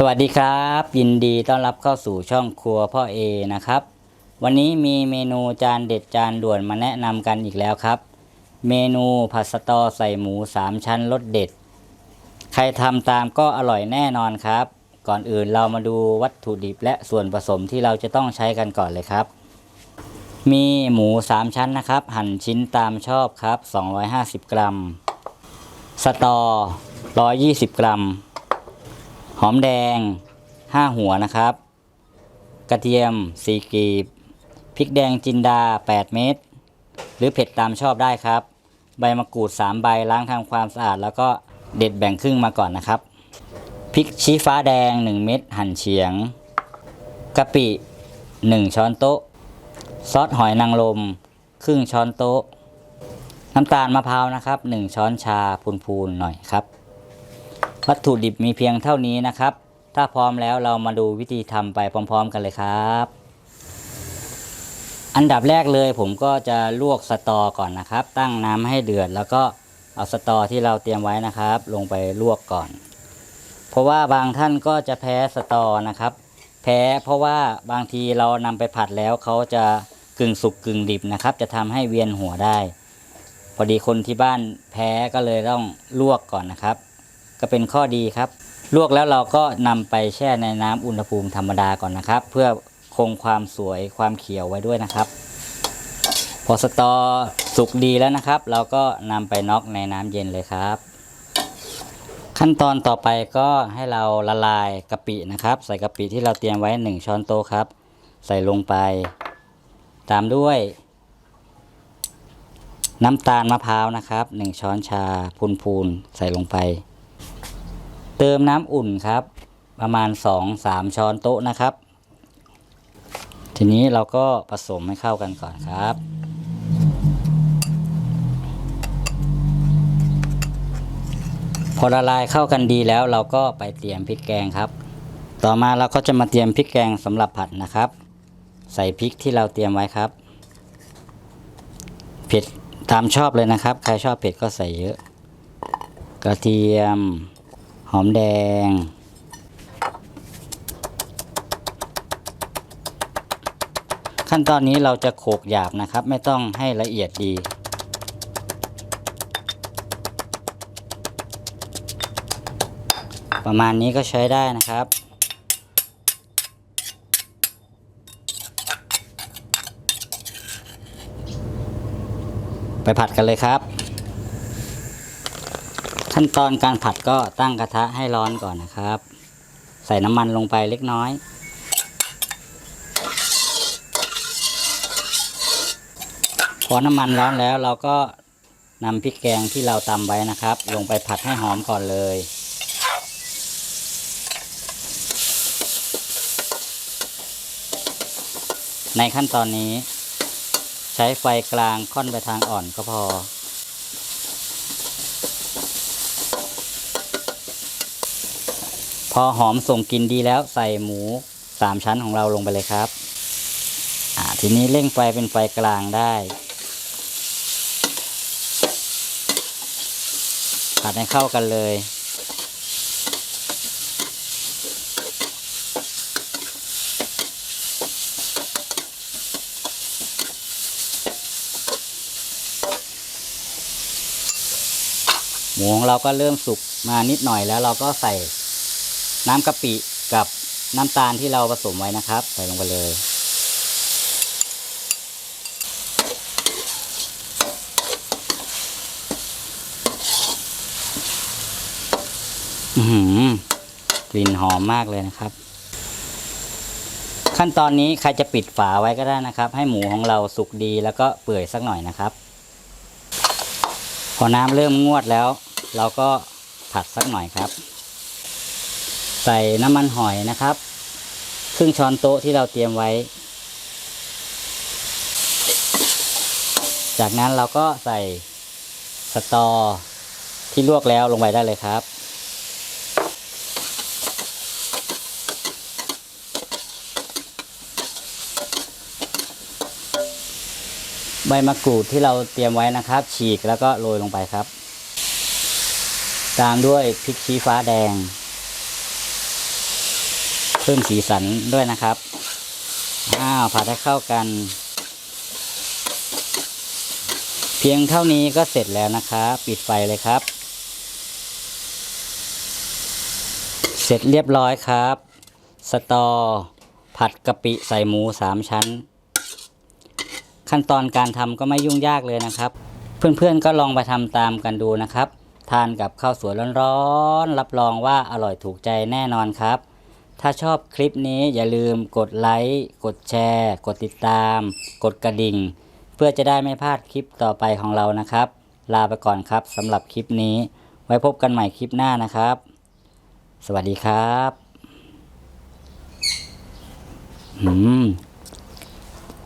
สวัสดีครับ ยินดีต้อนรับเข้าสู่ช่องครัวพ่อเอนะครับ วันนี้มีเมนูจานเด็ดจานด่วนมาแนะนำกันอีกแล้วครับ เมนูผัดสตอใส่หมูสามชั้นรสเด็ด ใครทำตามก็อร่อยแน่นอนครับ ก่อนอื่นเรามาดูวัตถุดิบและส่วนผสมที่เราจะต้องใช้กันก่อนเลยครับ มีหมูสามชั้นนะครับ หั่นชิ้นตามชอบครับ 250 กรัม สตอ 120 กรัม หอมแดง 5 หัวนะครับ กระเทียม4กีบพริกแดงจินดา 8 เม็ดหรือเผ็ดตามชอบได้ครับ ใบมะกรูด 3 ใบล้างทำความสะอาด แล้วก็เด็ดแบ่งครึ่งมาก่อนนะครับพริกชี้ฟ้าแดง 1 เม็ดหั่นเฉียงกะปิ 1 ช้อนโต๊ะ ซอสหอยนางรมครึ่งช้อนโต๊ะ น้ำตาลมะพร้าวนะครับ 1 ช้อนชาพูนๆหน่อยครับ วัตถุดิบมีเพียงเท่านี้นะครับ ถ้าพร้อมแล้วเรามาดูวิธีทำไปพร้อม ๆ กันเลยครับ อันดับแรกเลยผมก็จะลวกสตอก่อนนะครับ ตั้งน้ำให้เดือด แล้วก็เอาสตอที่เราเตรียมไว้นะครับ ลงไปลวกก่อน เพราะว่าบางท่านก็จะแพ้สตอนะครับ แพ้เพราะว่าบางทีเรานำไปผัดแล้วเขาจะกึ่งสุกกึ่งดิบนะครับ จะทำให้เวียนหัวได้ พอดีคนที่บ้านแพ้ก็เลยต้องลวกก่อนนะครับ ก็เป็นข้อดีครับ ลวกแล้วเราก็นำไปแช่ในน้ำอุณหภูมิธรรมดาก่อนนะครับ เพื่อคงความสวยความเขียวไว้ด้วยนะครับ พอสตอสุกดีแล้วนะครับ เราก็นำไปน็อกในน้ำเย็นเลยครับ ขั้นตอนต่อไปก็ให้เราละลายกะปินะครับ ใส่กะปิที่เราเตรียมไว้ 1 ช้อนโต๊ะครับ ใส่ลงไป ตามด้วยน้ำตาลมะพร้าวนะครับ 1 ช้อนชาพูนๆใส่ลงไป เติมน้ำอุ่นครับ ประมาณ 2-3 ช้อนโต๊ะนะครับ ทีนี้เราก็ผสมให้เข้ากันก่อนครับพอละลายเข้ากันดีแล้วเราก็ไปเตรียมพริกแกงครับ ต่อมาเราก็จะมาเตรียมพริกแกงสำหรับผัดนะครับ ใส่พริกที่เราเตรียมไว้ครับ เผ็ดตามชอบเลยนะครับ ใครชอบเผ็ดก็ใส่เยอะ กระเทียม หอมแดง ขั้นตอนนี้เราจะโขกหยาบนะครับ ไม่ต้องให้ละเอียดดี ประมาณนี้ก็ใช้ได้นะครับไปผัดกันเลยครับ ขั้นตอนการผัดก็ตั้งกระทะให้ร้อนก่อนนะครับ ใส่น้ำมันลงไปเล็กน้อย พอน้ำมันร้อนแล้วเราก็นำพริกแกงที่เราตำไว้นะครับ ลงไปผัดให้หอมก่อนเลยในขั้นตอนนี้ ใช้ไฟกลางค่อนไปทางอ่อนก็พอ อหอมส่งกลิ่นดีแล้วใส่หมูสามชั้นของเราลงไปเลยครับทีนี้เร่งไฟเป็นไฟกลางได้ผัดให้เข้ากันเลย หมูของเราก็เริ่มสุกมานิดหน่อยแล้วเราก็ใส่ น้ำกะปิกับน้ำตาลที่เราผสมไว้นะครับ ใส่ลงไปเลยอือหือกลิ่นหอมมากเลยนะครับ ขั้นตอนนี้ใครจะปิดฝาไว้ก็ได้นะครับ ให้หมูของเราสุกดีแล้วก็เปื่อยสักหน่อยนะครับ พอน้ำเริ่มงวดแล้ว เราก็ผัดสักหน่อยครับ ใส่น้ำมันหอยนะครับ ครึ่งช้อนโต๊ะที่เราเตรียมไว้ จากนั้นเราก็ใส่สตอที่ลวกแล้วลงไปได้เลยครับ ใบมะกรูดที่เราเตรียมไว้นะครับ ฉีกแล้วก็โรยลงไปครับ ตามด้วยพริกชี้ฟ้าแดง พิ่มสีสันด้วยนะครับ อ้าวผัดให้เข้ากัน เพียงเท่านี้ก็เสร็จแล้วนะครับปิดไฟเลยครับ เสร็จเรียบร้อยครับ สตอ ผัดกะปิใส่หมูสามชั้น ขั้นตอนการทำก็ไม่ยุ่งยากเลยนะครับ เพื่อนๆก็ลองไปทำตามกันดูนะครับ ทานกับข้าวสวยร้อนๆรับรองว่าอร่อยถูกใจแน่นอนครับ ถ้าชอบคลิปนี้อย่าลืมกดไลค์ กดแชร์ กดติดตาม กดกระดิ่ง เพื่อจะได้ไม่พลาดคลิปต่อไปของเรานะครับ ลาไปก่อนครับสำหรับคลิปนี้ ไว้พบกันใหม่คลิปหน้านะครับ สวัสดีครับ อืม